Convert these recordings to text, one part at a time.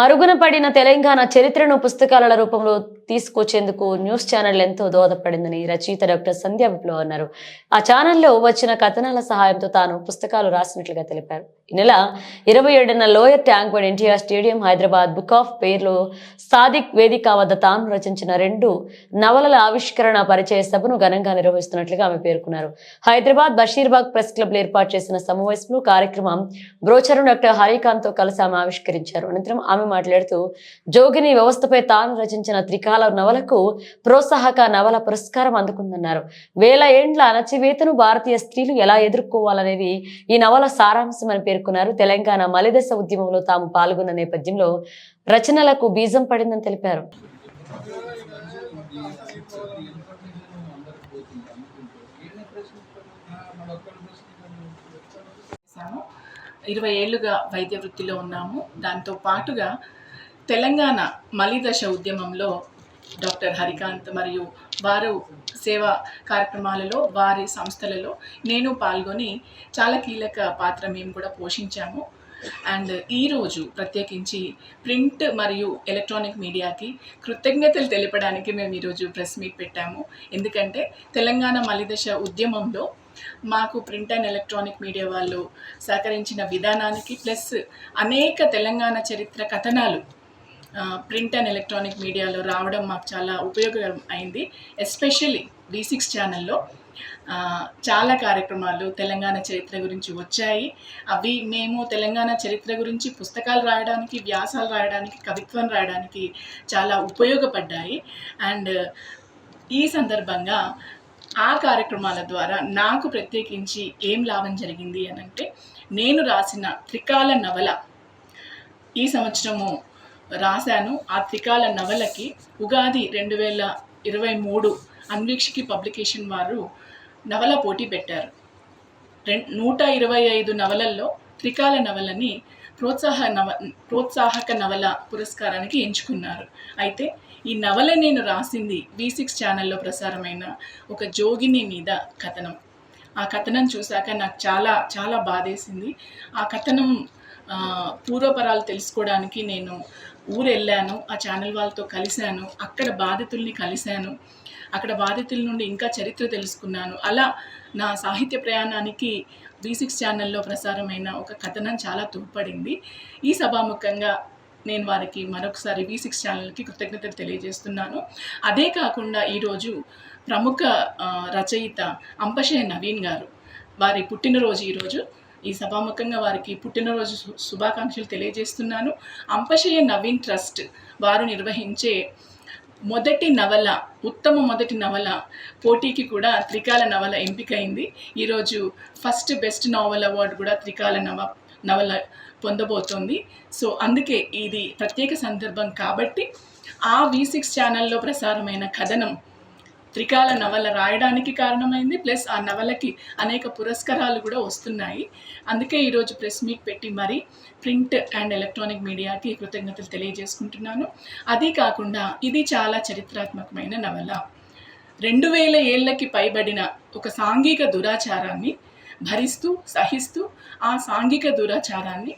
మరుగున పడిన తెలంగాణ చరిత్రను పుస్తకాల రూపంలో తీసుకొచ్చేందుకు న్యూస్ ఛానల్ ఎంతో దోహదపడిందని రచయిత డాక్టర్ సంధ్యా విప్లవ్ అన్నారు. ఆ ఛానల్లో వచ్చిన కథనాల సహాయంతో తాను పుస్తకాలు రాసినట్లుగా తెలిపారు. ఈ నెల ఇరవై ఏడున lower tank bund NTR stadium Hyderabad book of పేర్లో సాదిక్ వేదిక వద్ద తాను రచించిన రెండు నవలల ఆవిష్కరణ పరిచయ సభను ఘనంగా నిర్వహిస్తున్నట్లుగా ఆమె పేర్కొన్నారు. హైదరాబాద్ బషీర్బాగ్ ప్రెస్ క్లబ్ ఏర్పాటు చేసిన సమావేశంలో కార్యక్రమం బ్రోచరు డాక్టర్ హరికాంత్తో కలిసి ఆమె ఆవిష్కరించారు. అనంతరం ఆమె మాట్లాడుతూ జోగిని వ్యవస్థపై తాను రచించిన త్రికాల నవలకు ప్రోత్సాహక నవల పురస్కారం అందుకుందన్నారు. వేల ఏండ్ల అణచివేతను భారతీయ స్త్రీలు ఎలా ఎదుర్కోవాలనేది ఈ నవల సారాంశమని పేర్కొన్నారు. తెలంగాణ మలిదశ ఉద్యమంలో తాము పాల్గొన్న నేపథ్యంలో రచనలకు బీజం పడిందని తెలిపారు. ఇరవై ఏళ్ళుగా వైద్య వృత్తిలో ఉన్నాము. దాంతో పాటుగా తెలంగాణ మలిదశ ఉద్యమంలో డాక్టర్ హరికాంత్ మరియు వారు సేవా కార్యక్రమాలలో వారి సంస్థలలో నేను పాల్గొని చాలా కీలక పాత్ర మేము కూడా పోషించాము. అండ్ ఈరోజు ప్రత్యేకించి ప్రింట్ మరియు ఎలక్ట్రానిక్ మీడియాకి కృతజ్ఞతలు తెలపడానికి మేము ఈరోజు ప్రెస్ మీట్ పెట్టాము. ఎందుకంటే తెలంగాణ మలిదశ ఉద్యమంలో మాకు ప్రింట్ అండ్ ఎలక్ట్రానిక్ మీడియా వాళ్ళు సహకరించిన విధానానికి ప్లస్ అనేక తెలంగాణ చరిత్ర కథనాలు ప్రింట్ అండ్ ఎలక్ట్రానిక్ మీడియాలో రావడం మాకు చాలా ఉపయోగకరం అయింది ఎస్పెషల్లీ డి సిక్స్ ఛానల్లో. చాలా కార్యక్రమాలు తెలంగాణ చరిత్ర గురించి వచ్చాయి. అవి మేము తెలంగాణ చరిత్ర గురించి పుస్తకాలు రాయడానికి వ్యాసాలు రాయడానికి కవిత్వం రాయడానికి చాలా ఉపయోగపడ్డాయి. అండ్ ఈ సందర్భంగా ఆ కార్యక్రమాల ద్వారా నాకు ప్రత్యేకించి ఏం లాభం జరిగింది అని అంటే నేను రాసిన త్రికాల నవల ఈ సంవత్సరము రాశాను. ఆ త్రికాల నవలకి ఉగాది రెండు వేల ఇరవై మూడు అన్వీక్షకి పబ్లికేషన్ వారు నవల పోటీ పెట్టారు. రెం నూట ఇరవై ఐదు నవలల్లో త్రికాల నవలని ప్రోత్సాహ నవ ప్రోత్సాహక నవల పురస్కారానికి ఎంచుకున్నారు. అయితే ఈ నవల నేను రాసింది వి సిక్స్ ఛానల్లో ప్రసారమైన ఒక జోగిని మీద కథనం. ఆ కథనం చూశాక నాకు చాలా చాలా బాధేసింది. ఆ కథనం పూర్వపరాలు తెలుసుకోవడానికి నేను ఊరు వెళ్ళాను ఆ ఛానల్ వాళ్ళతో కలిశాను అక్కడ బాధితుల్ని కలిశాను అక్కడ బాధితుల నుండి ఇంకా చరిత్ర తెలుసుకున్నాను. అలా నా సాహిత్య ప్రయాణానికి బీ సిక్స్ ఛానల్లో ప్రసారమైన ఒక కథనం చాలా తోడ్పడింది. ఈ సభాముఖంగా నేను వారికి మరొకసారి వి సిక్స్ ఛానల్కి కృతజ్ఞతలు తెలియజేస్తున్నాను. అదే కాకుండా ఈరోజు ప్రముఖ రచయిత అంపశయ నవీన్ గారు వారి పుట్టినరోజు ఈరోజు ఈ సభాముఖంగా వారికి పుట్టినరోజు శుభాకాంక్షలు తెలియజేస్తున్నాను. అంపశయ నవీన్ ట్రస్ట్ వారు నిర్వహించే మొదటి నవల ఉత్తమ మొదటి నవల పోటీకి కూడా త్రికాల నవల ఎంపికైంది. ఈరోజు ఫస్ట్ బెస్ట్ నావల్ అవార్డు కూడా త్రికాల నవ నవల పొందబోతోంది. సో అందుకే ఇది ప్రత్యేక సందర్భం కాబట్టి ఆ వి సిక్స్ ఛానల్లో ప్రసారమైన కథనం త్రికాల నవల రాయడానికి కారణమైంది ప్లస్ ఆ నవలకి అనేక పురస్కారాలు కూడా వస్తున్నాయి. అందుకే ఈరోజు ప్రెస్ మీట్ పెట్టి మరి ప్రింట్ అండ్ ఎలక్ట్రానిక్ మీడియాకి కృతజ్ఞతలు తెలియజేసుకుంటున్నాను. అది కాకుండా ఇది చాలా చరిత్రాత్మకమైన నవల. రెండు వేల ఏళ్ళకి పైబడిన ఒక సాంఘిక దురాచారాన్ని భరిస్తూ సహిస్తూ ఆ సాంఘిక దురాచారాన్ని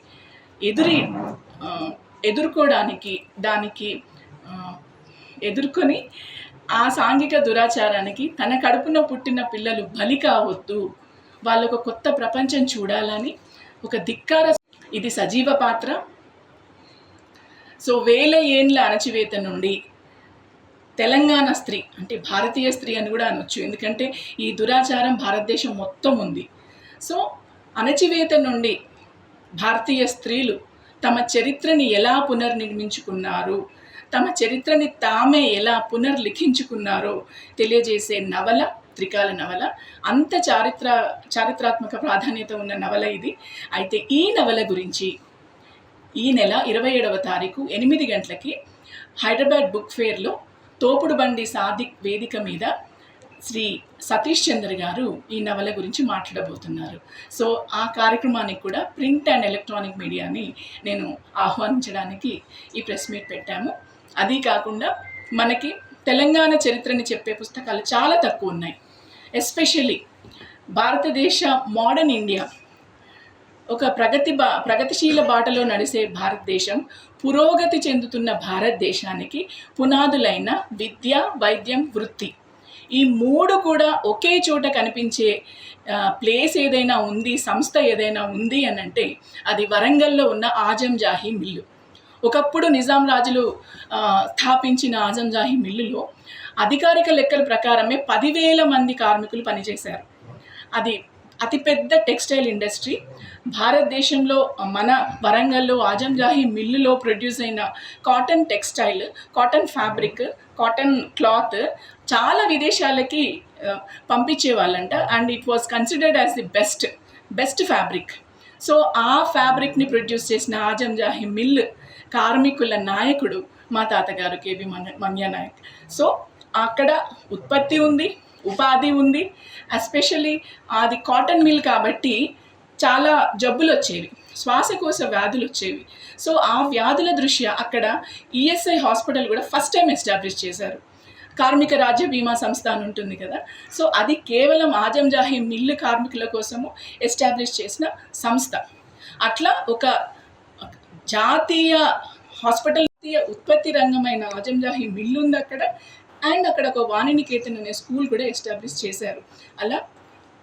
ఎదురి ఎదుర్కోవడానికి దానికి ఎదుర్కొని ఆ సాంఘిక దురాచారానికి తన కడుపున పుట్టిన పిల్లలు బలి కావద్దు. వాళ్ళు ఒక కొత్త ప్రపంచం చూడాలని ఒక ధిక్కార ఇది సజీవ పాత్ర. సో వేల ఏండ్ల అణచివేత నుండి తెలంగాణ స్త్రీ అంటే భారతీయ స్త్రీ అని కూడా అనొచ్చు. ఎందుకంటే ఈ దురాచారం భారతదేశం మొత్తం ఉంది. సో అణచివేత నుండి భారతీయ స్త్రీలు తమ చరిత్రని ఎలా పునర్నిర్మించుకున్నారు? తమ చరిత్రని తామే ఎలా పునర్లిఖించుకున్నారో తెలియజేసే నవల త్రికాల నవల. అంత చారిత్ర చారిత్రాత్మక ప్రాధాన్యత ఉన్న నవల ఇది. అయితే ఈ నవల గురించి ఈ నెల ఇరవై ఏడవ తారీఖు ఎనిమిది గంటలకి హైదరాబాద్ బుక్ ఫేర్లో తోపుడు బండి సాదిక్ వేదిక మీద శ్రీ సతీష్ చంద్ర గారు ఈ నవల గురించి మాట్లాడబోతున్నారు. సో ఆ కార్యక్రమానికి కూడా ప్రింట్ అండ్ ఎలక్ట్రానిక్ మీడియాని నేను ఆహ్వానించడానికి ఈ ప్రెస్ మీట్ పెట్టాము. అది కాకుండా మనకి తెలంగాణ చరిత్రని చెప్పే పుస్తకాలు చాలా తక్కువ ఉన్నాయి ఎస్పెషల్లీ భారతదేశ మోడర్న్ ఇండియా ఒక ప్రగతి బా ప్రగతిశీల బాటలో నడిసే భారతదేశం పురోగతి చెందుతున్న భారతదేశానికి పునాదులైన విద్య వైద్యం వృత్తి ఈ మూడు కూడా ఒకే చోట కనిపించే ప్లేస్ ఏదైనా ఉంది సంస్థ ఏదైనా ఉంది అని అంటే అది వరంగల్లో ఉన్న ఆజం జాహీ మిల్లు. ఒకప్పుడు నిజాం రాజులు స్థాపించిన ఆజంజాహి మిల్లులో అధికారిక లెక్కల ప్రకారమే పదివేల మంది కార్మికులు పనిచేశారు. అది అతిపెద్ద టెక్స్టైల్ ఇండస్ట్రీ. భారతదేశంలో మన వరంగల్లో ఆజంజాహి మిల్లులో ప్రొడ్యూస్ అయిన cotton textile cotton fabric cotton cloth చాలా విదేశాలకి పంపించేవాళ్ళంట. And it was considered as the best best fabric. So ఆ ఫ్యాబ్రిక్ని ప్రొడ్యూస్ చేసిన ఆజం జాహి మిల్ కార్మికుల నాయకుడు మా తాతగారు కేవి మన్య మన్య నాయక్. సో అక్కడ ఉత్పత్తి ఉంది ఉపాధి ఉంది ఎస్పెషల్లీ అది కాటన్ మిల్ కాబట్టి చాలా జబ్బులు వచ్చేవి శ్వాసకోశ వ్యాధులు వచ్చేవి సో ఆ వ్యాధుల దృష్ట్యా అక్కడ ఈఎస్ఐ హాస్పిటల్ కూడా ఫస్ట్ టైం ఎస్టాబ్లిష్ చేశారు. కార్మిక రాజ్య బీమా సంస్థ అని ఉంటుంది కదా. సో అది కేవలం ఆజంజాహి మిల్లు కార్మికుల కోసము ఎస్టాబ్లిష్ చేసిన సంస్థ. అట్లా ఒక జాతీయ హాస్పిటల్ ఉత్పత్తి రంగమైన ఆజంజాహి మిల్లు ఉంది అక్కడ. అండ్ అక్కడ ఒక వాణినికేతన్ అనే స్కూల్ కూడా ఎస్టాబ్లిష్ చేశారు. అలా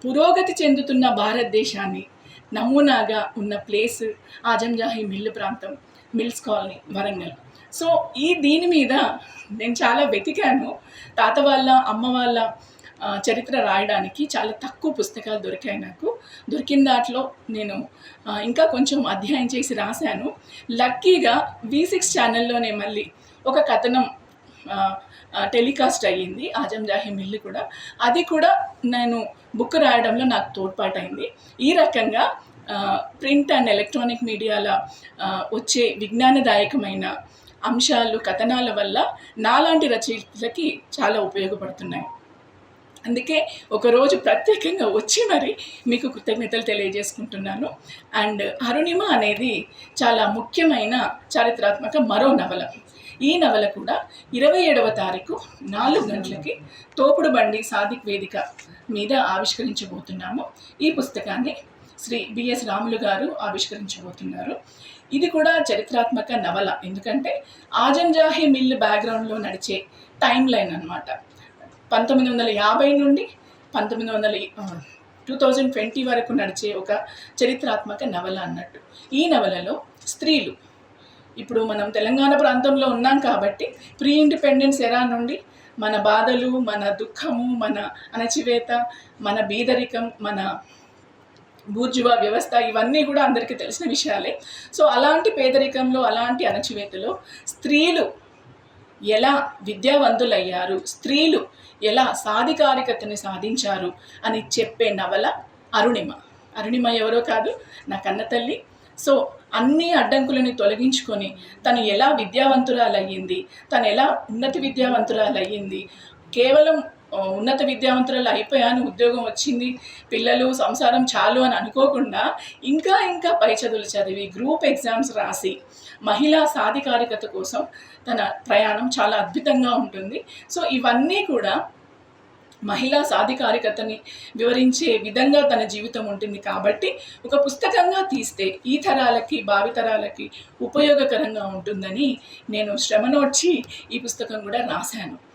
పురోగతి చెందుతున్న భారతదేశాన్ని నమూనాగా ఉన్న ప్లేస్ ఆజంజాహి మిల్లు ప్రాంతం మిల్స్ కాలనీ వరంగల్. సో ఈ దీని మీద నేను చాలా వెతికాను. తాత వాళ్ళ అమ్మ వాళ్ళ చరిత్ర రాయడానికి చాలా తక్కువ పుస్తకాలు దొరికాయి నాకు. దొరికిన దాంట్లో నేను ఇంకా కొంచెం అధ్యయనం చేసి రాశాను. లక్కీగా వి సిక్స్ ఛానల్లోనే మళ్ళీ ఒక కథనం టెలికాస్ట్ అయ్యింది. ఆజం జాహి మిల్లు కూడా. అది కూడా నేను బుక్ రాయడంలో నాకు తోడ్పాటైంది. ఈ రకంగా ప్రింట్ అండ్ ఎలక్ట్రానిక్ మీడియాల వచ్చే విజ్ఞానదాయకమైన అంశాలు కథనాల వల్ల నాలాంటి రచయితలకి చాలా ఉపయోగపడుతున్నాయి. అందుకే ఒకరోజు ప్రత్యేకంగా వచ్చి మరి మీకు కృతజ్ఞతలు తెలియజేసుకుంటున్నాను. అండ్ అరుణిమ అనేది చాలా ముఖ్యమైన చారిత్రాత్మక మరో నవల. ఈ నవల కూడా ఇరవై ఏడవ తారీఖు నాలుగు గంటలకి తోపుడు బండి సాదిక్ వేదిక మీద ఆవిష్కరించబోతున్నాము. ఈ పుస్తకాన్ని శ్రీ బిఎస్ రాములు గారు ఆవిష్కరించబోతున్నారు. ఇది కూడా చరిత్రాత్మక నవల. ఎందుకంటే ఆజంజాహి మిల్ బ్యాక్గ్రౌండ్లో నడిచే టైం లైన్ అనమాట పంతొమ్మిది వందల యాభై నుండి పంతొమ్మిది వందల టూ థౌజండ్ ట్వంటీ వరకు నడిచే ఒక చరిత్రాత్మక నవల అన్నట్టు. ఈ నవలలో స్త్రీలు ఇప్పుడు మనం తెలంగాణ ప్రాంతంలో ఉన్నాం కాబట్టి ప్రీ ఇండిపెండెన్స్ ఎరా నుండి మన బాధలు మన దుఃఖము మన అణచివేత మన బీదరికం మన బూర్జువా వ్యవస్థ ఇవన్నీ కూడా అందరికీ తెలిసిన విషయాలే. సో అలాంటి పేదరికంలో అలాంటి అణచివేతలో స్త్రీలు ఎలా విద్యావంతులయ్యారు? స్త్రీలు ఎలా సాధికారికతని సాధించారు? అని చెప్పే నవల అరుణిమ. అరుణిమ ఎవరో కాదు నా కన్న తల్లి. సో అన్ని అడ్డంకులని తొలగించుకొని తను ఎలా విద్యావంతురాలయ్యింది? తను ఎలా ఉన్నత విద్యావంతురాలయ్యింది? కేవలం ఉన్నత విద్యావంతురాలు అయిపోయాను ఉద్యోగం వచ్చింది. పిల్లలు సంసారం చాలు అని అనుకోకుండా ఇంకా ఇంకా పై చదువులు చదివి గ్రూప్ ఎగ్జామ్స్ రాసి మహిళా సాధికారికత కోసం తన ప్రయాణం చాలా అద్భుతంగా ఉంటుంది. సో ఇవన్నీ కూడా మహిళా సాధికారికతని వివరించే విధంగా తన జీవితం ఉంటుంది. కాబట్టి ఒక పుస్తకంగా తీస్తే ఈ తరాలకి భావితరాలకి ఉపయోగకరంగా ఉంటుందని నేను శ్రమనోడ్చి ఈ పుస్తకం కూడా రాశాను.